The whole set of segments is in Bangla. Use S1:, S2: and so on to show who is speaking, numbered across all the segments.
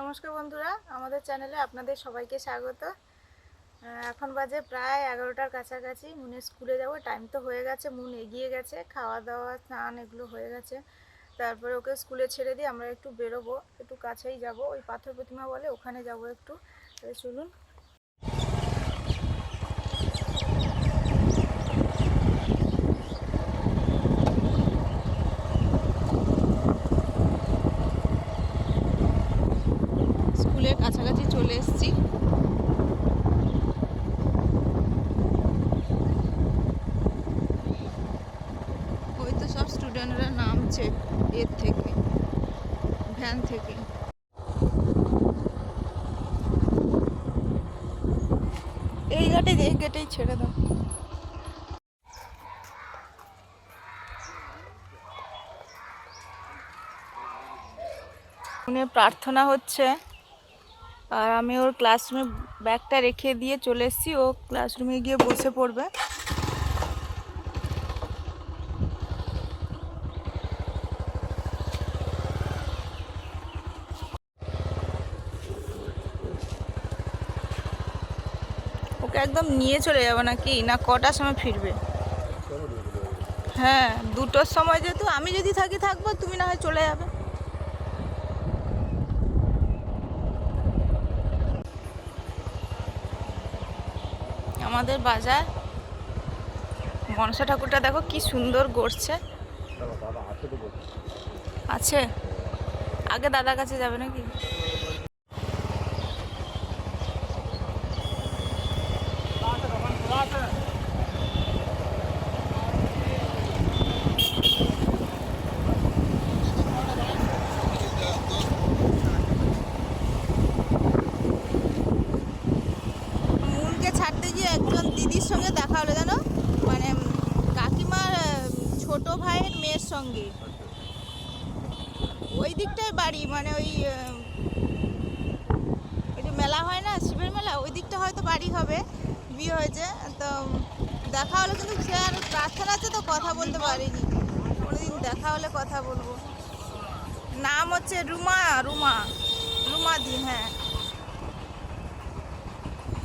S1: নমস্কার বন্ধুরা, আমাদের চ্যানেলে আপনাদের সবাইকে স্বাগত। এখন বাজে প্রায় এগারোটার কাছাকাছি মুনে স্কুলে যাব টাইম তো হয়ে গেছে মুন এগিয়ে গেছে, খাওয়া দাওয়া, স্নান এগুলো হয়ে গেছে। তারপরে ওকে স্কুলে ছেড়ে দিয়ে আমরা একটু বেরোবো, একটু কাছেই যাব, ওই পাথর প্রতিমা বলে ওখানে যাব একটু। চলুন স্কুলের কাছাকাছি চলে এসেছি ওই তো সব স্টুডেন্টরা নামছে এর থেকে ভ্যান থেকে। এই ঘাটে এই গেটেই ছেড়ে দাও। উনি প্রার্থনা হচ্ছে, আর আমি ওর ক্লাসরুমে ব্যাগটা রেখে দিয়ে চলে এসেছি, ও ক্লাসরুমে গিয়ে বসে পড়বে। একদম নিয়ে চলে যাব নাকি? না কটার সময় ফিরবে? হ্যাঁ দুটোর সময় যেহেতু আমি যদি থাকি থাকব তুমি না হয় চলে যাবে। আমাদের বাজার। মনসা ঠাকুরটা দেখো কি সুন্দর গড়ছে। আছে। আগে দাদার কাছে যাবে নাকি মুনকে ছাড়তে গিয়ে একজন দিদির সঙ্গে দেখা হলো জানো মানে উম, কাকিমার আহ, ছোট ভাইয়ের মেয়ের সঙ্গে ওই দিকটায় বাড়ি মানে ওই ওই যে মেলা হয় না, শিবের মেলা, ওই দিকটা হয়তো বাড়ি হবে, বিয়ে হয়েছে, তো দেখা হলো কিন্তু সে আর প্রার্থনা আছে তো কথা বলতে পারিনি। কোনোদিন দেখা হলে কথা বলব। নাম হচ্ছে রুমা রুমা রুমা দিন হ্যাঁ।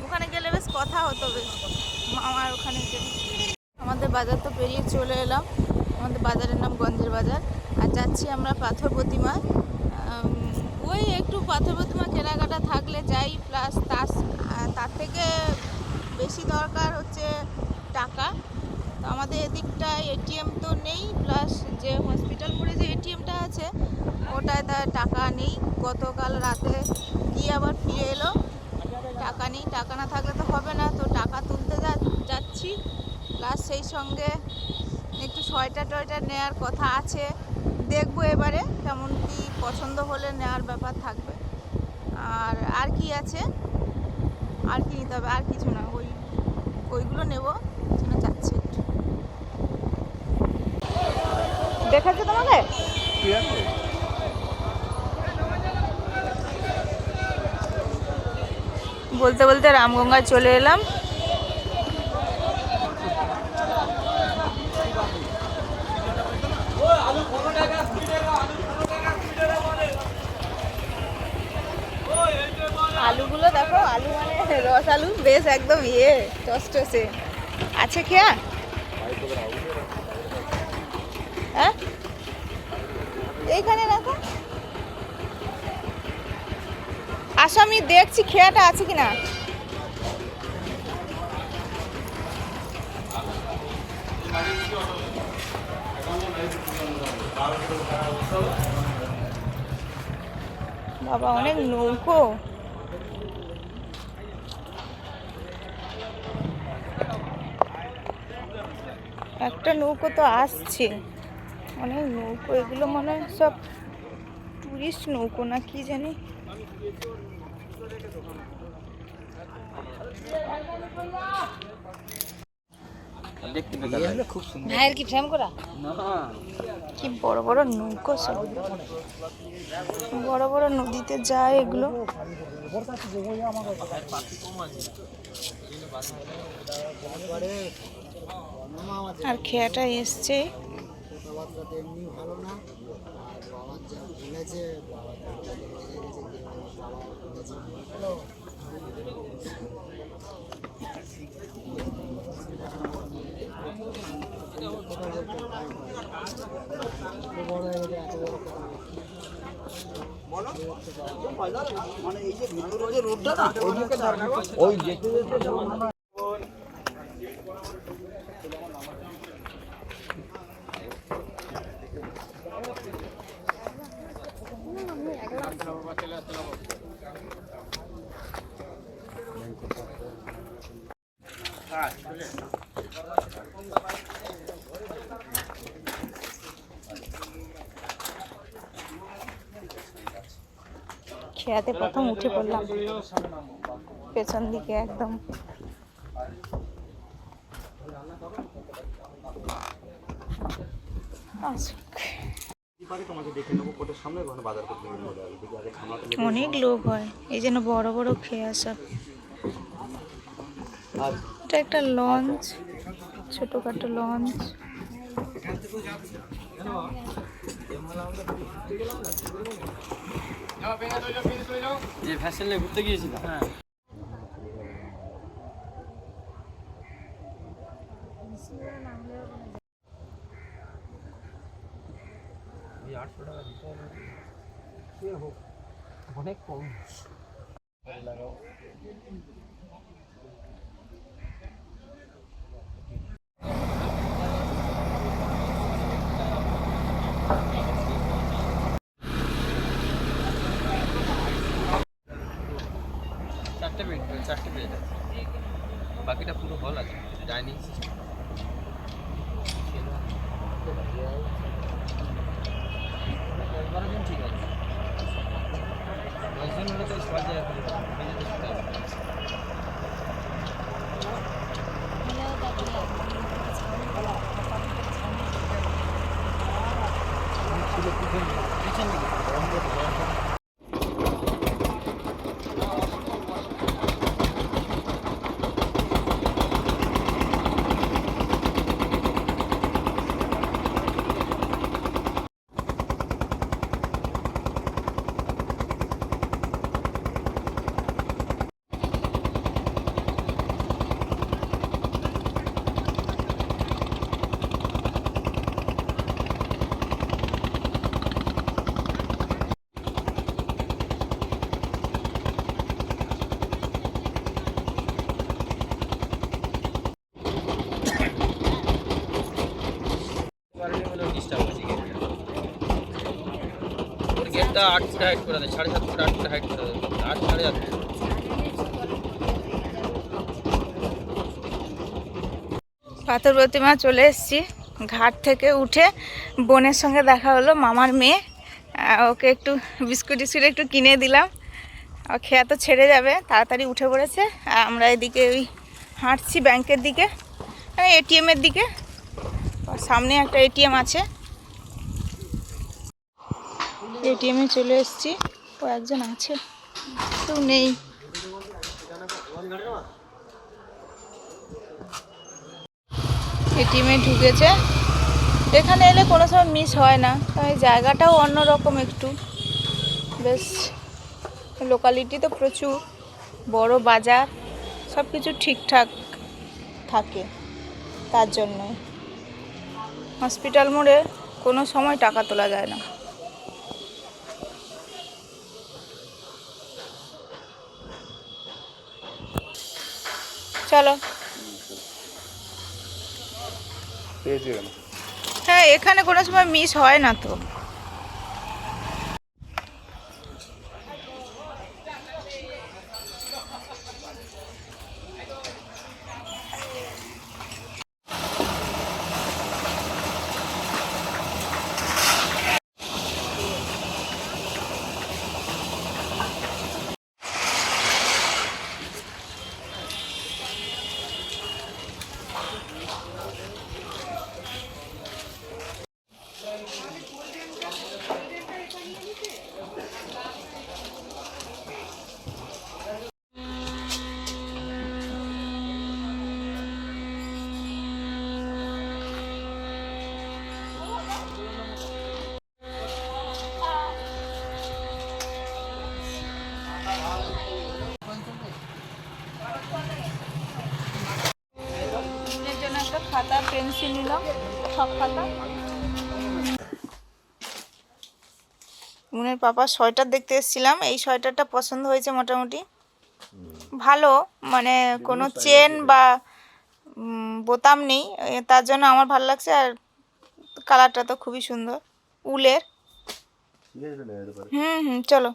S1: ওখানে গেলে বেশ কথা হতো বেশ, মামার ওখানে গেলে। আমাদের বাজার তো পেরিয়ে চলে এলাম, আমাদের বাজারের নাম গঞ্জের বাজার। আর যাচ্ছি আমরা পাথর প্রতিমা ওই একটু পাথর প্রতিমা কেনাকাটা থাকলে যাই প্লাস তার তার থেকে বেশি দরকার হচ্ছে টাকা। তো আমাদের এদিকটা এটিএম তো নেই প্লাস যে হসপিটাল মোড়ে যে এটিএমটা আছে, ওটায় তার টাকা নেই। গতকাল রাতে গিয়ে আবার ফিরে এলো। টাকা নেই, টাকা না থাকলে তো হবে না। তো টাকা তুলতে যাচ্ছি। প্লাস সেই সঙ্গে একটু সোয়েটার টয়টার নেওয়ার কথা আছে। দেখব এবারে কেমন কি পছন্দ হলে নেওয়ার ব্যাপার থাকবে। আর আর কি আছে? আর কি নিতে হবে? আর কিছু না ওই ওইগুলো নেব জন্য যাচ্ছি একটু। দেখাচ্ছে তোমাকে? বলতে বলতে রামগঙ্গায় চলে এলাম। আলুগুলো দেখো, আলু মানে রস আলু, বেশ একদম ইয়ে টসটসে আছে খেয়া? হ্যাঁ? এইখানে রাখো। আসো, আমি দেখছি খেয়াটা আছে কিনা। বাবা, অনেক নৌকো। একটা নৌকো তো আসছে। অনেক নৌকো এগুলো মনে হয় সব টুরিস্ট নৌকো না কি জানি? ভাইয়ের কি ফ্রেম করা? কি বড় বড় নৌকো সব। বড় বড় নদীতে যায় এগুলো। আর খেয়াটা এসছে।
S2: কথাবার্তা তো এমনি ভালো না আর বাবার
S3: ওই যেতে যেতে
S1: খেয়াতে প্রথম উঠে পড়লাম। পেছন দিকে একদম। অনেক লোক হয়, এই জন্য বড় বড় খেয়ে আসা এটা একটা লঞ্চ, ছোটখাটো লঞ্চ।
S3: যে ফ্যাশনে ঘুরতে গিয়েছিলাম। হ্যাঁ। অনেক কম চারটে বেড চারটে বেড আছে বাকিটা পুরো হল আছে ডাইনিং সিস্টেম ঠিক আছে দশজন হলে তো সবাই জায়গা করে দেবে। মেঝেতে শুতে হবে। পিছন দিকে আট হাইট করে সাড়ে সাত আট হাইট করে আট, সাড়ে আট।
S1: পাথর প্রতিমা চলে এসেছি ঘাট থেকে উঠে। বোনের সঙ্গে দেখা হলো মামার মেয়ে। ওকে একটু বিস্কুট টিস্কুট একটু কিনে দিলাম। খেয়া তো ছেড়ে যাবে, তাড়াতাড়ি উঠে পড়েছে। আমরা এদিকে ওই হাঁটছি ব্যাংকের দিকে এটিএমের দিকে। সামনে একটা এটিএম আছে। এটিএমে চলে এসেছি। ও একজন আছে। কেউ নেই। এটিএমে ঢুকেছে। এখানে এলে কোনো সময় মিস হয় না। তাই জায়গাটাও অন্যরকম একটু। বেশ লোকালিটি তো প্রচুর। বড় বাজার। সব কিছু ঠিকঠাক থাকে তার জন্যই। হসপিটাল মোড়ে কোনো সময় টাকা তোলা যায় না। চলো। হ্যাঁ এখানে কোনো সময় মিস হয় না তো। পেন্সিল নিলাম সব খাতা মুনের পাপা সোয়েটার দেখতে এসেছিলাম এই সোয়েটারটা পছন্দ হয়েছে মোটামুটি। ভালো মানে কোনো চেন বা বোতাম নেই তার জন্য আমার ভালো লাগছে আর কালারটা তো খুবই সুন্দর উলের। হুম হুম চলো।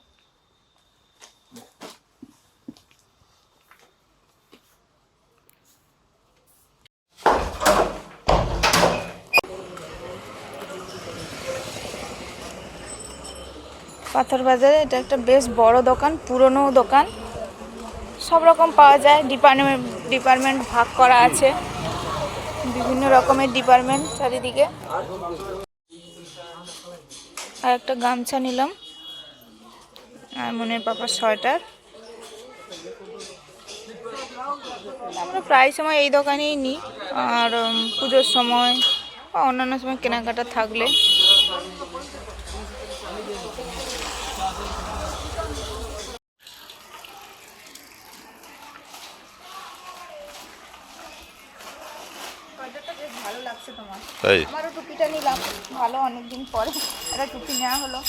S1: পাথর বাজারে, এটা একটা বেশ বড় দোকান, পুরনো দোকান। সব রকম পাওয়া যায় ডিপার্টমেন্ট ডিপার্টমেন্ট ভাগ করা আছে। বিভিন্ন রকমের ডিপার্টমেন্ট চারিদিকে। আর একটা গামছা নিলাম আর মনের পাপার সোয়েটার। আমরা প্রায় সময় এই দোকানেই নিই, আর পুজোর সময় বা অন্যান্য সময় কেনাকাটা থাকলে সোয়েটারটা বেশ ভালো লাগছে তোমার
S2: তাই
S1: আমারও টুপিটা নিলাম। ভালো অনেকদিন পরে। একটা টুপি নেওয়া হলো।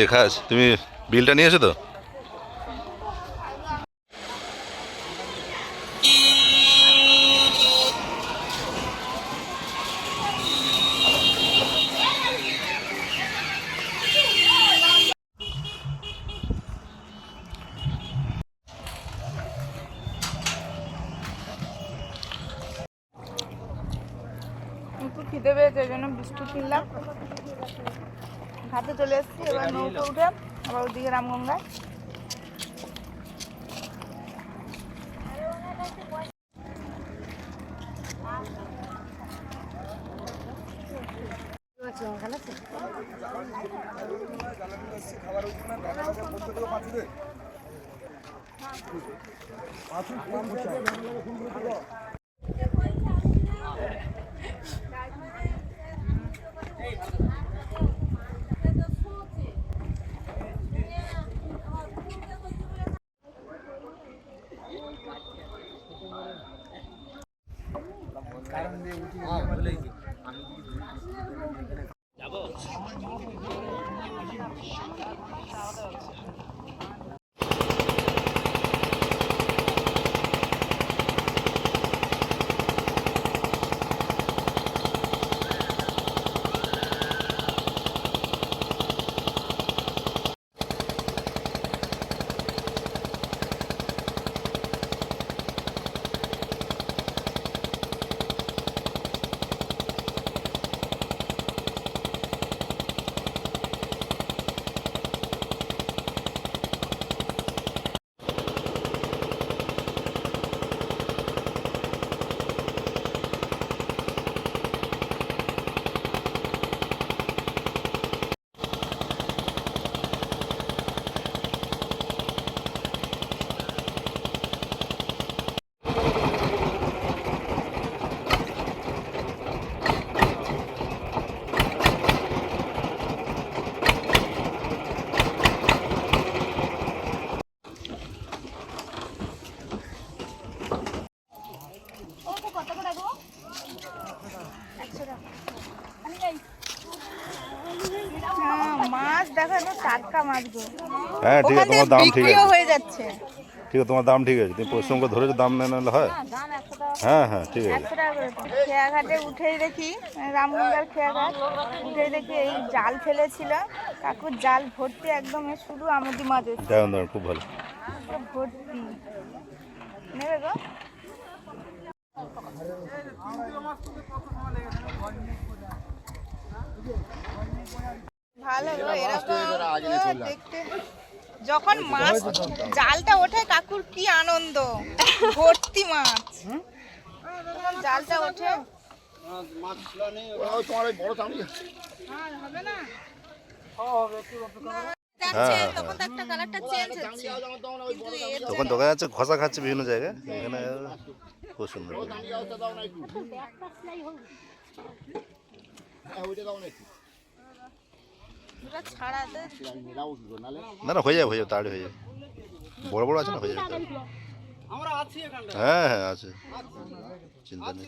S2: লেখা আছে। তুমি বিলটা নিয়েছো তো।
S1: খিদে পেয়েছে ওই জন্য বিস্কুট কিনলাম। ঘাটে চলে এসেছি এবার নৌকো উঠে আবার ওদিকে রামগঙ্গায়। হ্যাঁ,
S2: হ্যাঁ ঠিক আছে তোমার দাম ঠিক আছে।
S1: হয়ে যাচ্ছে।
S2: ঠিক আছে তোমার দাম ঠিক আছে তুমি পরিশ্রম করে ধরেছো দাম না হয়। হ্যাঁ হ্যাঁ ঠিক আছে।
S1: খেয়াঘাটে উঠেই দেখি রামগঙ্গার খেয়াঘাট উঠেই দেখি এই জাল ফেলেছিল। কাকুর জাল ভর্তি একদম শুধু আমুদি মাছ এসছে।
S2: দারুণ দারুণ খুব ভালো।
S1: ভর্তি। নেবে গো? ভালো এরকম দেখতে যখন মাছ জালটা ওঠে কাকুর কি আনন্দ? ভর্তি মাছ। জালটা ওঠে।
S2: হ্যাঁ,
S1: তখন
S2: দেখা যাচ্ছে ঘষা খাচ্ছে বিভিন্ন জায়গায়। এখানে খুব সুন্দর না না হয়ে যাবে হয়ে যাবে তাড়ি হয়ে যাবে। বড় বড় আছে না হয়ে যাবে। হ্যাঁ হ্যাঁ আছে। চিন্তা নেই।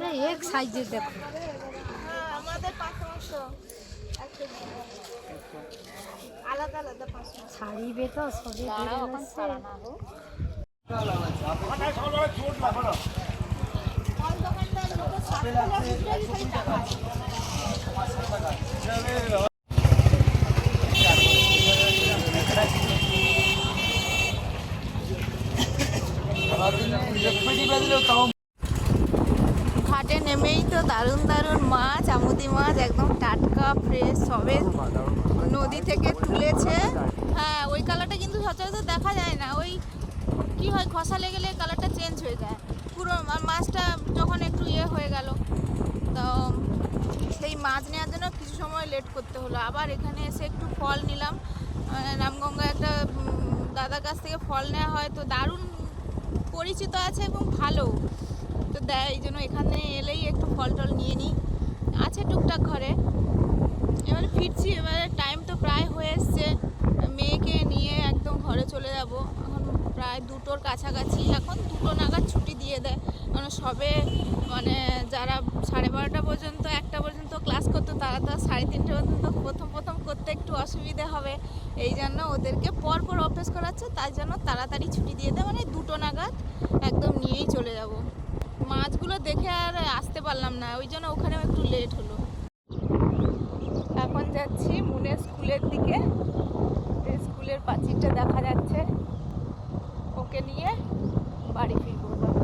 S4: না এক সাইজের দেখো।
S1: হ্যাঁ, আমাদের আলাদা আলাদা
S4: ছাড়িবে তো সবে
S1: দাঁড়াও এখন ছাড়ানো গো ফল দোকানদার লোক ষাট টাকা খুচরোই খালি টাকা আছে। ঘাটে নেমেই তো দারুণ দারুণ মাছ আমুদি মাছ একদম টাটকা ফ্রেশ সবে নদী থেকে তুলেছে হ্যাঁ ওই কালারটা কিন্তু সচরাচর দেখা যায় না ওই কি হয় ঘষা লেগেলে কালারটা চেঞ্জ হয়ে যায় পুরো মা- মাছটা যখন একটু ইয়ে হয়ে গেল তো সেই মাছ নেওয়ার জন্য কিছু সময় লেট করতে হলো আবার এখানে এসে একটু ফল নিলাম আহ, রামগঙ্গা একটা উম, দাদার কাছ থেকে ফল নেওয়া হয় তো দারুণ পরিচিত আছে এবং ভালো তো দেয় এই জন্য এখানে এলেই একটু ফল টল নিয়ে নিই আছে টুকটাক ঘরে এবারে ফিরছি এবারে টাইম তো প্রায় হয়ে এসছে মেয়েকে নিয়ে একদম ঘরে চলে যাব এখন প্রায় দুটোর কাছাকাছি এখন দুটো নাগাদ ছুটি দিয়ে দেয়। কারণ সবে মানে যারা সাড়ে বারোটা পর্যন্ত, একটা পর্যন্ত ক্লাস করতো, তারা তো সাড়ে তিনটে পর্যন্ত প্রথম প্রথম করতে একটু অসুবিধে হবে। এই জন্য ওদেরকে পর পর অভ্যেস করাচ্ছে, তাই জন্য তাড়াতাড়ি ছুটি দিয়ে দেয়। মানে দুটো নাগাদ একদম নিয়েই চলে যাব। মাছগুলো দেখে আর আসতে পারলাম না, ওই জন্য ওখানেও একটু লেট হলো এখন যাচ্ছি মুনের স্কুলের দিকে এই স্কুলের প্রাচীরটা দেখা যাচ্ছে ওকে নিয়ে বাড়ি ফিরবো এবার।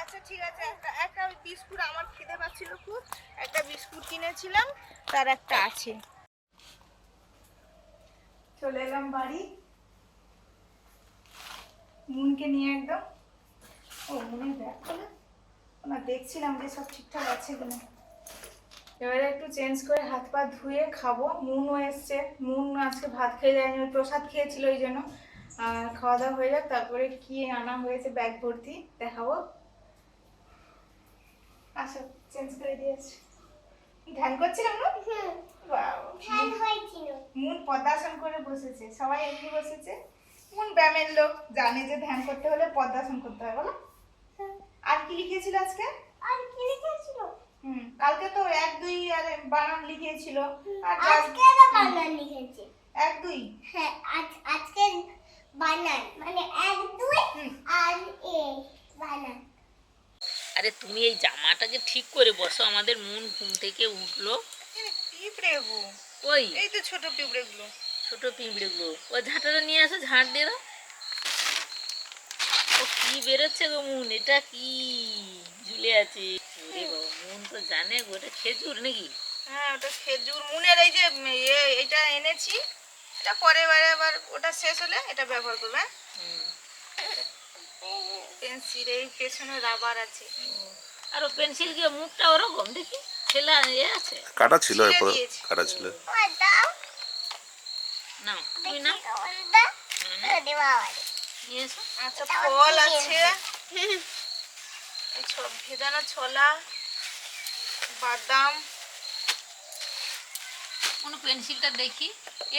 S1: আচ্ছা ঠিক আছে একটা একটা বিস্কুট, আমার খেতে পাচ্ছিল খুব। একটা বিস্কুট কিনেছিলাম, তার একটা আছে। চলে এলাম বাড়ি। মুনকে নিয়ে একদম ও ব্যাগ খোলা না। দেখছিলাম যে সব ঠিকঠাক আছে কিনা। এবারে একটু চেঞ্জ করে হাত পা ধুয়ে খাব। মুনও এসছে। মুন আজকে ভাত খেয়ে যায়নি, ওই প্রসাদ খেয়েছিল ওই জন্য। খাওয়া দাওয়া হয়ে যাক, তারপরে কি আনা হয়েছে ব্যাগ ভর্তি দেখাবো। আসো চেঞ্জ করে দিয়েছি ধ্যান করছিলাম না? Wow. মুন পদ্মাসন করে বসেছে। সবাই এমনি বসেছে। মুন ব্যায়ামের লোক জানে যে ধ্যান করতে হলে পদ্মাসন করতে হয় বলো। আর কি লিখেছিল আজকে?
S5: আর কি লিখেছিল?
S1: হুম কালকে তো এক দুই আর বানান লিখিয়েছিল আর
S5: আজকে বানান লিখেছে।
S1: এক দুই?
S5: হ্যাঁ আজ আজকে বানান। মানে এক দুই। আর এ বানান।
S6: আরে তুমি এই জামাটাকে ঠিক করে বসো আমাদের মন ঘুম থেকে উঠল।
S1: পিঁপড়ে
S6: ওই।
S1: এই তো ছোট পিঁপড়ে গুলো
S6: ছোট পিঁপড়েগুলো। ওই ঝাঁটাটা নিয়ে আসো ঝাঁট দিয়ে দাও। ও কি বেরোচ্ছে গো মুন এটা কি? ঝুলে আছে। ওরে বাবা মুন তো জানে গো এটা খেজুর নাকি?
S1: হ্যাঁ ওটা খেজুর। মুনের এই যে ইয়ে এটা এনেছি এটা পরে বারে আবার ওটা শেষ হলে এটা ব্যবহার করবে হ্যাঁ? পেন্সিল এই পেছনে রাবার আছে।
S6: আর পেন্সিল মুখটা ওরকম দেখি ছেলা এ আছে।
S2: কাটা ছিল এরপর? কাটা ছিল।
S6: না তুই না
S1: আচ্ছা ফল আছে। এই ছোলা বাদাম।
S6: কোনো পেন্সিলটা দেখি।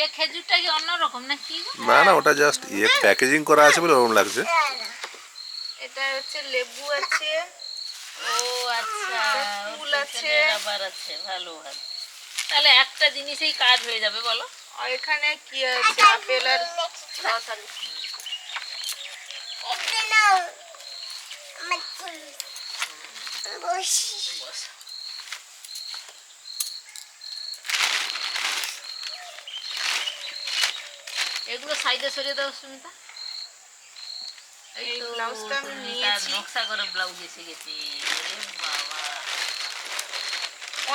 S6: এ খেজুরটা কি অন্যরকম না কি
S2: না না ওটা জাস্ট ইয়ে প্যাকেজিং করা আছে বলে ওরকম লাগছে।
S1: এটা হচ্ছে লেবু আছে
S6: ও আচ্ছা
S1: ফুল আছে।
S6: আবার আছে ভালো ভালো। তাহলে একটা জিনিসেই কাজ হয়ে যাবে বলো?
S1: আর এখানে কি আছে? আপেল আর
S5: বসি।
S6: এগুলো সাইডে সরিয়ে দাও সুমিতা।
S1: এই ব্লাউজটা আমি নিয়েছি।
S6: নকশা করে ব্লাউজ এসে গেছে।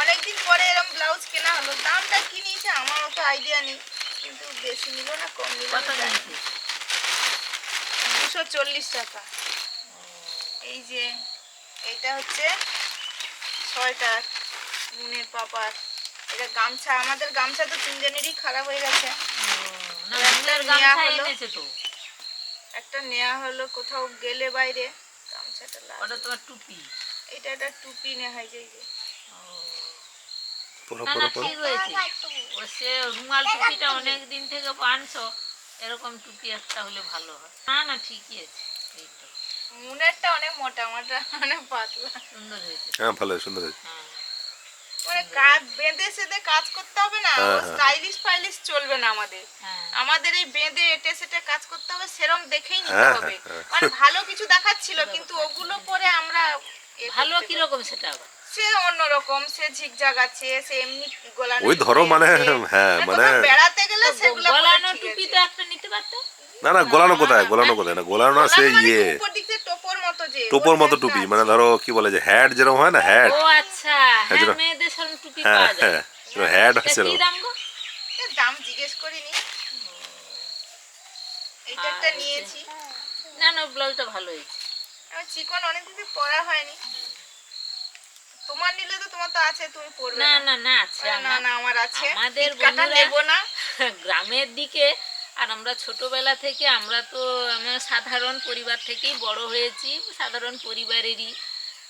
S1: অনেকদিন পরে এরকম ব্লাউজ কেনা হলো। দামটা কি নিয়েছে আমার অত আইডিয়া নেই। কিন্তু বেশি নিল না কম নিল দুশো চল্লিশ টাকা। এই যে এটা হচ্ছে সোয়েটার মুনের পাপার এটা গামছা আমাদের গামছা তো তিনজনেরই খারাপ হয়ে গেছে।
S6: না গামছা এনেছে তো।
S1: একটা নেওয়া হলো কোথাও গেলে বাইরে গামছাটা
S6: ওটা তোমার টুপি?
S1: এটা একটা টুপি নেওয়া এই যে।
S2: পরো
S6: না
S2: পরো
S6: ঠিক হয়েছে। ও সে রুমাল টুপিটা অনেক দিন থেকে আনছো এরকম টুপি একটা হলে ভালো হয়। না না ঠিকই আছে এই তো।
S1: মুনেরটা অনেক মোটা আমারটা অনেক পাতলা।
S6: সুন্দর হয়েছে।
S2: হ্যাঁ ভালো সুন্দর হয়েছে।
S6: হ্যাঁ।
S1: মানে কাজ বেঁধে সেধে কাজ করতে হবে না
S2: হ্যাঁ, হ্যাঁ।
S1: স্টাইলিশ ফাইলিশ চলবে না আমাদের।
S6: হ্যাঁ।
S1: আমাদের এই বেঁধে এটে সেটে কাজ করতে হবে সেরম দেখেই নিতে
S2: হ্যাঁ,
S1: হবে।
S2: হ্যাঁ,
S1: মানে ভালো কিছু দেখাচ্ছিল কিন্তু ওগুলো পরে আমরা
S6: ভালো
S1: করতে
S6: কীরকম সেটা আবার?
S1: সে অন্যরকম সে ঝিকঝাক আছে সে এমনি গোলানো
S2: ওই ধরো মানে, হ্যাঁ, মানে-
S1: বেড়াতে গেলে সেগুলো
S6: গলানো টুপি তো একটা নিতে পারতো?
S2: না না গোলানো কোথায়? গোলানো কোথায়? না গোলানো না সে
S1: মানে
S2: ইয়ে।
S1: টোপর মতো যে
S2: টোপর
S1: ওর
S2: মতো
S1: একটা
S2: টুপি মানে ধরো কি বলে যে হ্যাট যেরকম হয় না হ্যাট
S6: ও আচ্ছা হ্যাঁ মেয়েদের সেরকম টুপি
S2: হ্যাঁ
S6: পাওয়া যায়।
S2: হ্যাঁ হ্যাট আছে
S6: কি দাম গো?
S1: দাম জিজ্ঞেস করিনি। এইটা একটা নিয়েছি।
S6: না না ব্লাউজটা ভালো হয়েছে।
S1: আমার চিকন পরা হয়নি। তোমার নিলে তো তোমার তো আছে তুমি পরবে
S6: না
S1: না।
S6: না না আছে
S1: না না আমার। আছে।
S6: আমাদের বন্ধুরা-
S1: না।
S6: গ্রামের দিকে আর আমরা ছোটবেলা থেকে আমরা তো আমরা সাধারণ পরিবার থেকেই বড় হয়েছি সাধারণ পরিবারেরই।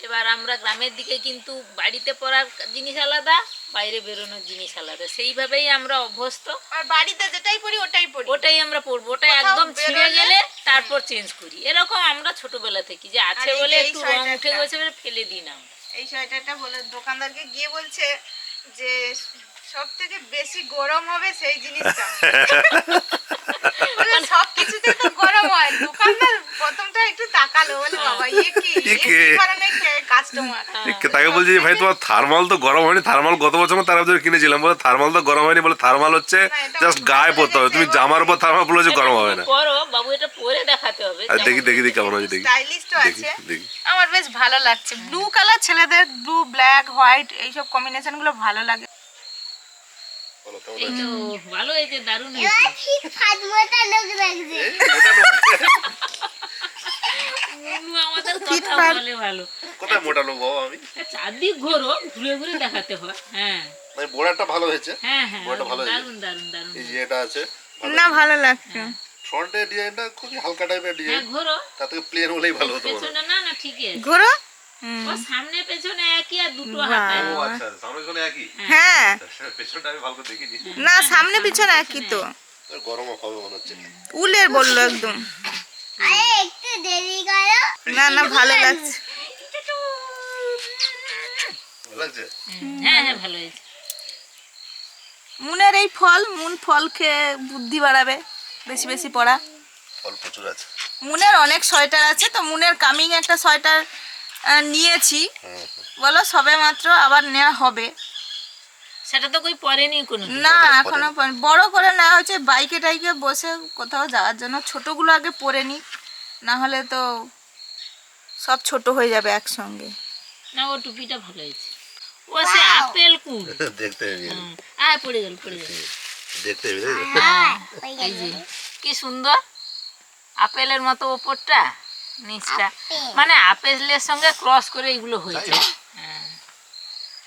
S6: এবার আমরা গ্রামের দিকে কিন্তু বাড়িতে পড়ার জিনিস আলাদা বাইরে বেরোনোর জিনিস আলাদা। সেইভাবেই আমরা অভ্যস্ত।
S1: আর বাড়িতে যেটাই পড়ি ওটাই পড়ি।
S6: ওটাই আমরা পড়ব ওটা একদম ছিঁড়ে গেলে তারপর চেঞ্জ করি। এরকম আমরা ছোটবেলা থেকে যে আছে বলে একটু রং উঠে গেছে বলে ফেলে দিই না।
S1: এই সোয়েটারটা বলে দোকানদারকে গিয়ে বলছে যে সব থেকে বেশি গরম হবে সেই জিনিসটা। সব কিছুতে তো গরম হয়। দোকানদার প্রথমটা একটু তাকালো বলে বাবা ইয়ে কি? ইয়ে
S2: কে?
S1: কাস্টমার
S2: তাকে বলছি যে ভাই তোমার থার্মাল তো গরম হয়নি। থার্মাল গত বছর তার বছর কিনেছিলাম। বলে থার্মাল তো গরম হয়নি বলে থার্মাল হচ্ছে জাস্ট গায়ে পরতে হবে। তুমি জামার উপর থার্মাল পরলে যে গরম হবে না।
S6: পরো বাবু এটা পরে দেখাতে হবে।
S2: আর দেখি দেখি দেখি কেমন হয়েছে দেখি।
S1: স্টাইলিশ তো আছে।
S2: দেখি।
S1: আমার বেশ ভালো লাগছে। ব্লু কালার ছেলেদের ব্লু ব্ল্যাক হোয়াইট এইসব কম্বিনেশনগুলো ভালো লাগে।
S2: বলো, কেমন
S6: এই তো ভালো হয়েছে দারুণ হয়েছে।
S5: ঠিক লোক লাগছে।
S2: মোটা লোক।
S6: মুনু আমাদের কথা বলে ভালো।
S2: কোথায় মোটা লোক বাবা আমি?
S6: চারদিক ঘোরো ঘুরে ঘুরে দেখাতে হয় হ্যাঁ।
S2: মানে বোর্ডারটা ভালো হয়েছে?
S6: হ্যাঁ হ্যাঁ
S2: বড়টা ভালো হয়েছে।
S6: দারুণ দারুণ দারুণ।
S2: এই যে এটা আছে
S1: না ভালো লাগছে।
S2: ফ্রন্টের ডিজাইনটা খুবই হালকা টাইপের
S6: হ্যাঁ
S2: ডিজাইন
S6: ঘোরো।
S2: তার থেকে প্লেন হলেই ভালো হতো
S6: না না ঠিকই আছে।
S1: ঘোরো?
S6: সামনে পেছনে একই আর দুটো
S2: ও আচ্ছা সামনে পেছনে একই?
S1: হ্যাঁ।
S2: পেছনটা আমি ভালো করে দেখিনি।
S1: না সামনে পিছনে একই তো।
S2: তোর হবে মনে হচ্ছে।
S1: উলের বলল একদম।
S5: আরে একটু দেরি করো।
S1: না না ভালো লাগছে।
S2: লাগছে?
S6: হ্যাঁ হ্যাঁ ভালো হয়েছে।
S1: মুনের এই ফল মুন ফল খেয়ে বুদ্ধি বাড়াবে বেশি বেশি পড়া।
S2: ফল প্রচুর আছে।
S1: মুনের অনেক সোয়েটার আছে তো মুনের কামিং একটা সোয়েটার নিয়েছি। বলো সবে মাত্র আবার নেওয়া হবে।
S6: সেটা তো কই পরেনি কোনো
S1: না এখনও বড় করে নেওয়া হচ্ছে বাইকে টাইকে বসে কোথাও যাওয়ার জন্য। ছোটগুলো আগে পরে নি না হলে তো সব ছোট হয়ে যাবে একসঙ্গে।
S6: না ও টুপিটা ভালো হয়েছে। ও সে আপেল কুল।
S2: দেখতে
S6: আয় পড়ে গেল পড়ে গেল।
S2: দেখতে
S6: কি সুন্দর। আপেলের মতো ওপরটা। নিচটা।
S5: আপেল।
S6: মানে আপেলের সঙ্গে ক্রস করে এগুলো হয়েছে? হ্যাঁ।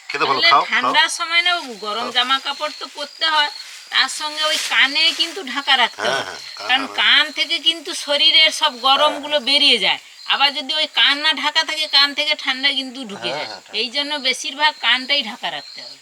S2: খেতে ভালো খাও খাও।
S6: ঠান্ডার সময় না গরম জামা কাপড় তো পরতে হয় তার সঙ্গে ওই কানে কিন্তু ঢাকা রাখতে
S2: হ্যাঁ,
S6: হয়।
S2: হ্যাঁ,
S6: কারণ কান থেকে কিন্তু শরীরের সব গরমগুলো বেরিয়ে যায়। আবার যদি ওই কান না ঢাকা থাকে কান থেকে ঠান্ডা কিন্তু ঢুকে
S2: হ্যাঁ,
S6: যায়।
S2: হ্যাঁ,
S6: এই জন্য বেশিরভাগ কানটাই ঢাকা রাখতে হবে